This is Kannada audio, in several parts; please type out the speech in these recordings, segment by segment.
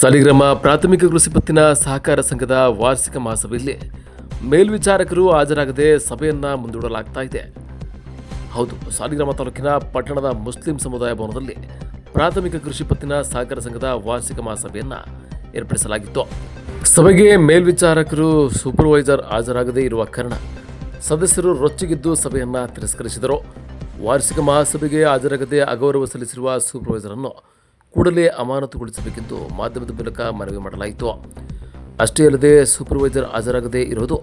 ಸಾಲಿಗ್ರಾಮ ಪ್ರಾಥಮಿಕ ಕೃಷಿ ಪತ್ತಿನ ಸಹಕಾರ ಸಂಘದ ವಾರ್ಷಿಕ ಮಹಾಸಭೆಯಲ್ಲಿ ಮೇಲ್ವಿಚಾರಕರು ಹಾಜರಾಗದೆ ಸಭೆಯನ್ನ ಮುಂದೂಡಲಾಗ್ತಾ ಇದೆ. ಹೌದು, ಸಾಲಿಗ್ರಾಮ ತಾಲೂಕಿನ ಪಟ್ಟಣದ ಮುಸ್ಲಿಂ ಸಮುದಾಯ ಭವನದಲ್ಲಿ ಪ್ರಾಥಮಿಕ ಕೃಷಿ ಪತ್ತಿನ ಸಹಕಾರ ಸಂಘದ ವಾರ್ಷಿಕ ಮಹಾಸಭೆಯನ್ನ ಏರ್ಪಡಿಸಲಾಗಿತ್ತು. ಸಭೆಗೆ ಮೇಲ್ವಿಚಾರಕರು ಸೂಪರ್ವೈಸರ್ ಹಾಜರಾಗದೇ ಇರುವ ಕಾರಣ ಸದಸ್ಯರು ರೊಚ್ಚಿಗೆದ್ದು ಸಭೆಯನ್ನ ತಿರಸ್ಕರಿಸಿದರು. ವಾರ್ಷಿಕ ಮಹಾಸಭೆಗೆ ಹಾಜರಾಗದೆ ಅಗೌರವ ಸಲ್ಲಿಸಿರುವ ಸೂಪರ್ವೈಸರ್ ಅನ್ನು ಕೂಡಲೇ ಅಮಾನತುಗೊಳಿಸಬೇಕೆಂದು ಮಾಧ್ಯಮದ ಮೂಲಕ ಮನವಿ ಮಾಡಲಾಯಿತು. ಅಷ್ಟೇ ಅಲ್ಲದೆ ಸೂಪರ್ವೈಸರ್ ಹಾಜರಾಗದೇ ಇರುವುದು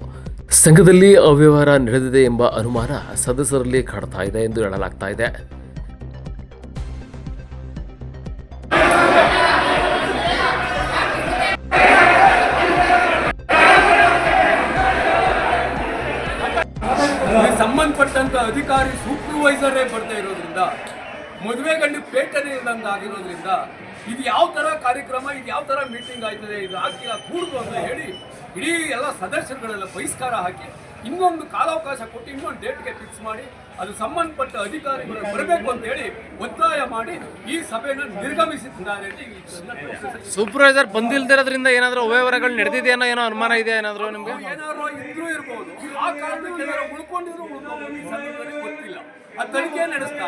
ಸಂಘದಲ್ಲಿ ಅವ್ಯವಹಾರ ನಡೆದಿದೆ ಎಂಬ ಅನುಮಾನ ಸದಸ್ಯರಲ್ಲಿ ಕಾಡ್ತಾ ಇದೆ ಎಂದು ಹೇಳಲಾಗ್ತಾ ಇದೆ. ಸಂಬಂಧಪಟ್ಟಂತ ಅಧಿಕಾರಿ ಸೂಪರ್ವೈಸರೇ ಬರ್ತಾ ಇರೋದ್ರಿಂದ ಮದುವೆ ಗಂಡು ಪೇಟನೆ ಇಲ್ದಂಗೆ ಆಗಿರೋದ್ರಿಂದ ಇದು ಯಾವ ತರ ಕಾರ್ಯಕ್ರಮ ಇದು ಯಾವ ತರ ಮೀಟಿಂಗ್ ಆಯ್ತದೆ ಇದು ಹಾಕಿ ಕೂಡುದು ಅಂತ ಹೇಳಿ ಇಡೀ ಎಲ್ಲ ಸದಸ್ಯರುಗಳೆಲ್ಲ ಬಹಿಷ್ಕಾರ ಹಾಕಿ ಇನ್ನೊಂದು ಕಾಲಾವಕಾಶ ಕೊಟ್ಟು ಇನ್ನೊಂದು ಡೇಟ್ಗೆ ಫಿಕ್ಸ್ ಮಾಡಿ ಅದು ಸಂಬಂಧಪಟ್ಟ ಅಧಿಕಾರಿಗಳು ಬರಬೇಕು ಅಂತ ಹೇಳಿ ಒತ್ತಾಯ ಮಾಡಿ ಈ ಸಭೆಯನ್ನು ನಿರ್ಗಮಿಸಿದ್ದಾರೆ ಸೂಪರ್ವೈಸರ್ ಬಂದಿಲ್ದಿರೋದ್ರಿಂದ ಏನಾದರೂ ಅವ್ಯವಹಾರಗಳು ನಡೆದಿದೆಯೇನೋ ಏನೋ ಅನುಮಾನ ಇದೆ ಏನಾದರೂ ನಿಮಗೆ? ಏನಾದ್ರು ಇದ್ರೂ ಇರ್ಬೋದು. ಆ ಕಾರಣಕ್ಕೆ ಉಳ್ಕೊಂಡಿದ್ರು ಉಳ್ಕೊಂಡು ಗೊತ್ತಿಲ್ಲ. ಅದು ತನಿಖೆ ನಡೆಸ್ತಾ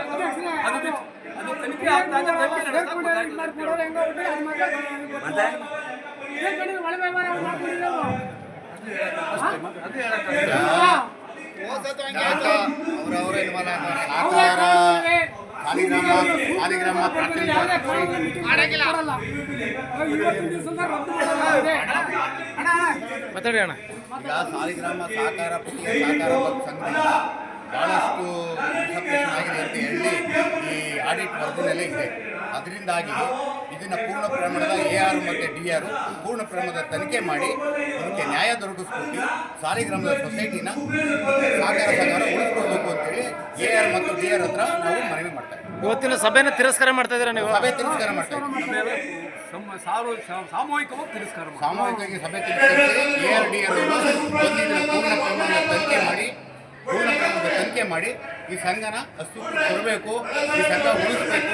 ಅದು ಅದು ತನಿಖೆ ಆಗ್ದಾಗ ತನಿಖೆ ಸಾಕಾರ ಮಾತಾಡಿ ಅಣ್ಣ. ಈಗ ಸಾಲಿಗ್ರಾಮ ಸಹಕಾರ ಪತ್ತಿನ ಸಹಕಾರ ಸಂಘದಿಂದ ಭಾಳಷ್ಟು ಆಗಿದೆ ಅಂತ ಹೇಳಿ ಈ ಆಡಿಟ್ ವರದಿನಲ್ಲೇ ಇದೆ. ಅದರಿಂದಾಗಿ ಇದನ್ನು ಪೂರ್ಣ ಪ್ರಮಾಣದ ಎ ಆರ್ ಮತ್ತು ಡಿ ಆರ್ ಪೂರ್ಣ ಪ್ರಮಾಣದ ತನಿಖೆ ಮಾಡಿ ಅದಕ್ಕೆ ನ್ಯಾಯ ದೊರಕಿಸ್ಕೊಟ್ಟು ಸಾರಿಗ್ರಾಮದ ಸೊಸೈಟಿನ ಸಹಕಾರ ಸಂಘನ ಉಳಿಸ್ಕೊಳ್ಬೇಕು ಅಂತೇಳಿ ಎ ಆರ್ ಮತ್ತು ಡಿ ಆರ್ ಹತ್ರ ನಾವು ಮನವಿ ಮಾಡ್ತಾ ಇದ್ದೀವಿ. ಇವತ್ತಿನ ಸಭೆಯನ್ನು ತಿರಸ್ಕಾರ ಮಾಡ್ತಾ ಇದ್ದೀರಾ ನೀವು? ಸಭೆ ತಿರಸ್ಕಾರ ಮಾಡ್ತಾ ಇದ್ದೀವಿ. ಸಾಮೂಹಿಕವಾಗಿ ತಿರಸ್ಕಾರ ಸಾಮೂಹಿಕವಾಗಿ ಸಭೆ ತಿರುಸ್ಕಾರ ಎ ಆರ್ ಡಿ ಆರ್ ಪೂರ್ಣ ಪ್ರಮಾಣದ ತನಿಖೆ ಮಾಡಿ ಪೂರ್ಣ ಪ್ರಮಾಣದ ತನಿಖೆ ಮಾಡಿ ಈ ಸಂಘನ ಅಷ್ಟು ಕೊಡಬೇಕು, ಈ ಸಂಘ ಉಳಿಸ್ಬೇಕು.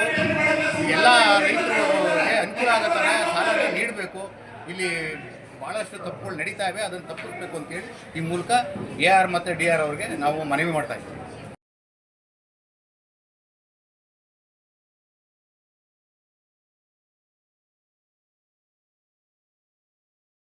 ಎಲ್ಲ ರೈತರಿಗೆ ಅನುಕೂಲ ಆಗೋ ಥರ ಸಾಲ ನೀಡಬೇಕು. ಇಲ್ಲಿ ಭಾಳಷ್ಟು ತಪ್ಪುಗಳು ನಡೀತಾ ಇವೆ, ಅದನ್ನು ತಪ್ಪಿಸ್ಬೇಕು ಅಂತೇಳಿ ಈ ಮೂಲಕ ಎ ಆರ್ ಮತ್ತು ಡಿ ಆರ್ ಅವ್ರಿಗೆ ನಾವು ಮನವಿ ಮಾಡ್ತಾ ಇದ್ದೀವಿ.